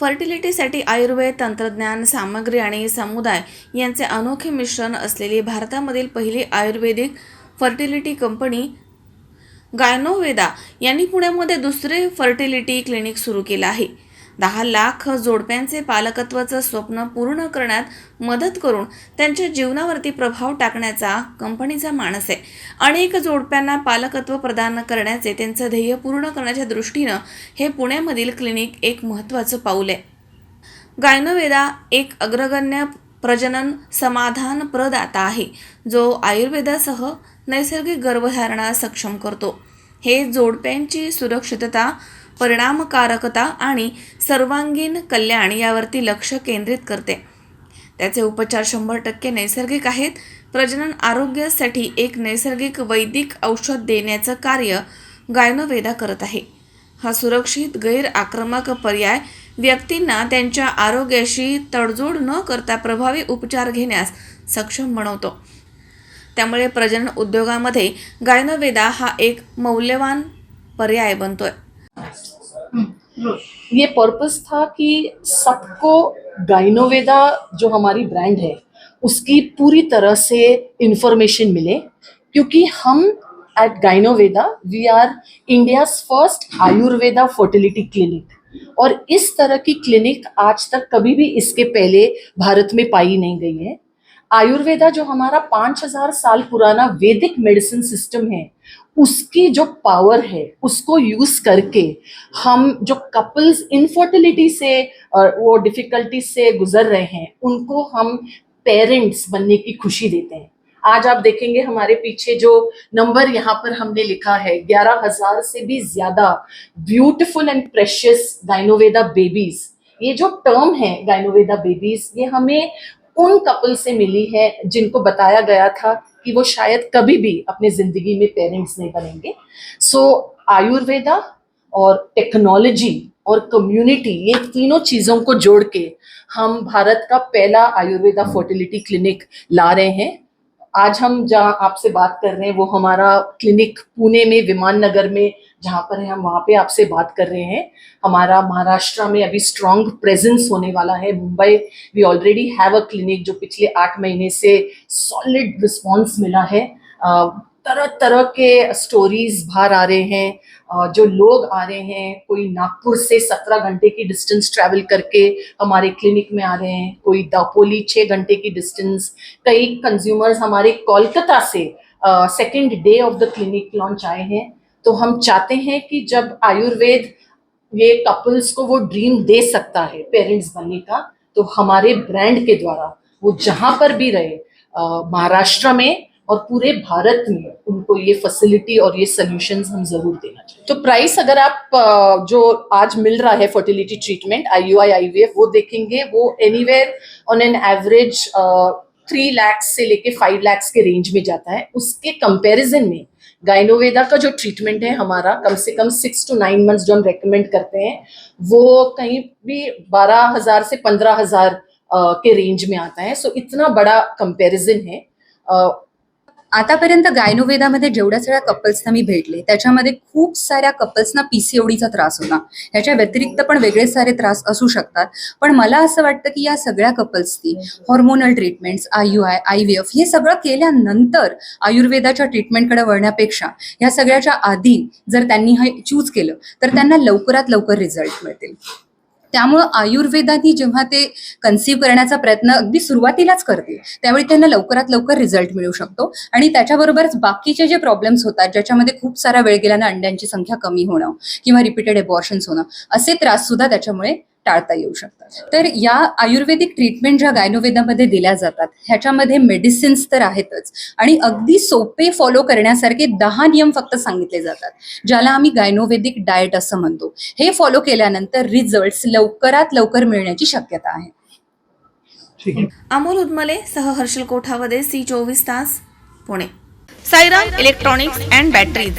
फर्टिलिटीसाठी आयुर्वेद तंत्रज्ञान सामग्री आणि समुदाय यांचे अनोखे मिश्रण असलेली भारतामधील पहिली आयुर्वेदिक फर्टिलिटी कंपनी गायनोवेदा यांनी पुण्यामध्ये दुसरे फर्टिलिटी क्लिनिक सुरू केलं आहे. दहा लाख जोडप्यांचे पालकत्वाचं स्वप्न पूर्ण करण्यात मदत करून त्यांच्या जीवनावरती प्रभाव टाकण्याचा कंपनीचा मानस आहे. अनेक जोडप्यांना पालकत्व प्रदान करण्याचे त्यांचं ध्येय पूर्ण करण्याच्या दृष्टीनं हे पुण्यामधील क्लिनिक एक महत्त्वाचं पाऊल आहे. गायनोवेदा एक अग्रगण्य प्रजनन समाधान प्रदाता आहे जो आयुर्वेदासह नैसर्गिक गर्भधारणा सक्षम करतो. हे जोडप्यांची सुरक्षितता परिणामकारकता आणि सर्वांगीण कल्याण यावरती लक्ष केंद्रित करते. त्याचे उपचार शंभर टक्के नैसर्गिक आहेत. प्रजनन आरोग्यासाठी एक नैसर्गिक वैदिक औषध देण्याचं कार्य गायनोवेदा करत आहे. हा सुरक्षित गैर आक्रमक पर्याय व्यक्तींना त्यांच्या आरोग्याशी तडजोड न करता प्रभावी उपचार घेण्यास सक्षम बनवतो. त्यामुळे प्रजनन उद्योगामध्ये गायनोवेदा हा एक मौल्यवान पर्याय बनतोय. ये पर्पस था कि सबको गाइनोवेदा जो हमारी ब्रांड है, उसकी पूरी तरह से इंफॉर्मेशन मिले, क्योंकि हम at Gynoveda we are India first Ayurveda fertility clinic और इस तरह की क्लिनिक आज तक कभी भी इसके पहले भारत में पाई नहीं गई है। आयुर्वेदा जो हमारा पाँच हज़ार साल पुराना वैदिक मेडिसिन सिस्टम है उसकी जो पावर है, उसको यूज़ करके हम जो कपल्स इनफर्टिलिटी से और वो डिफिकल्टी से गुजर रहे हैं, उनको हम पेरेंट्स बनने की खुशी देते हैं। आज आप देखेंगे हमारे पीछे जो नंबर यहाँ पर हमने लिखा है, ग्यारह हज़ार से भी ज़्यादा beautiful and precious Gynoveda babies ये जो टर्म है गाइनोवेदा बेबीज ये हमें उन कपल से मिली है जिनको बताया गया था कि वो शायद कभी भी अपने ज़िंदगी में पेरेंट्स नहीं बनेंगे। सो so, आयुर्वेदा और टेक्नोलॉजी और कम्युनिटी ये तीनों चीज़ों को जोड़ के हम भारत का पहला आयुर्वेदा फर्टिलिटी क्लिनिक ला रहे हैं। आज हम जहाँ आपसे बात कर रहे हैं, वो हमारा क्लिनिक पुणे में विमान नगर में, जहाँ पर है, हम वहाँ पे आपसे बात कर रहे हैं। हमारा महाराष्ट्र में अभी स्ट्रॉन्ग प्रेजेंस होने वाला है। Mumbai we already have a clinic जो पिछले आठ महीने से सॉलिड रिस्पॉन्स मिला है। तरह तरह के स्टोरीज बाहर आ रहे हैं जो लोग आ रहे हैं, कोई नागपुर से सत्रह घंटे की डिस्टेंस ट्रैवल करके हमारे क्लिनिक में आ रहे हैं, कोई दापोली छः घंटे की डिस्टेंस कई कंज्यूमर्स हमारे कोलकाता से second day of the clinic launch आए हैं। तो हम चाहते हैं कि जब आयुर्वेद ये कपल्स को वो ड्रीम दे सकता है पेरेंट्स बनने का तो हमारे ब्रांड के द्वारा, वो जहाँ पर भी रहे महाराष्ट्र में और पूरे भारत में उनको ये फैसिलिटी और ये सोल्यूशन हम ज़रूर देना चाहिए। तो प्राइस अगर आप जो आज मिल रहा है fertility treatment I U I I V देखेंगे, वो anywhere on an average three lakhs से लेके फाइव लैक्स के रेंज में जाता है। उसके कंपैरिजन में गाइनोवेदा का जो ट्रीटमेंट है हमारा, कम से कम सिक्स टू नाइन मंथ्स जो हम रेकमेंड करते हैं, वो कहीं भी बारह हज़ार से पंद्रह हज़ार के रेंज में आता है। सो इतना बड़ा कंपैरिजन है। आतापर्यंत गायनोवेदामध्ये जेवढ्या सगळ्या कपल्सना मी भेटले त्याच्यामध्ये खूप साऱ्या कपल्सना पीसीओडीचा त्रास होता. ह्याच्या व्यतिरिक्त पण वेगळे सारे त्रास असू शकतात. पण मला असं वाटतं की या सगळ्या कपल्सनी hormonal treatments I U I I V F हे सगळं केल्यानंतर आयुर्वेदाच्या ट्रीटमेंटकडे वळण्यापेक्षा ह्या सगळ्याच्या आधी जर त्यांनी हे चूज केलं तर त्यांना लवकरात लवकर रिझल्ट मिळतील. त्यामुळं आयुर्वेदाने जेव्हा ते कन्सिव्ह करण्याचा प्रयत्न अगदी सुरुवातीलाच करते त्यावेळी त्यांना लवकरात लवकर रिझल्ट मिळू शकतो. आणि त्याच्याबरोबरच बाकीचे जे प्रॉब्लेम्स होतात ज्याच्यामध्ये खूप सारा वेळ गेल्यानं अंड्यांची संख्या कमी होणं किंवा रिपीटेड एबॉर्शन्स होणं असे त्रास सुद्धा त्याच्यामुळे टाळता येऊ शकतात. तर या आयुर्वेदिक ट्रीटमेंट ज्या गायनोवेदामध्ये दिल्या जातात ह्याच्यामध्ये मेडिसिन्स तर आहेतच. आणि अगदी सोपे फॉलो करण्यासारखे दहा नियम फक्त सांगितले जातात. ज्याला आम्ही गायनोवेदिक डाएट असं म्हणतो. हे फॉलो केल्यानंतर रिझल्ट्स लवकरात लवकर मिळण्याची शक्यता आहे. अमोल उदमले सह हर्षल कोठावदे सी चोवीस तास Pune. Sairam electronics and batteries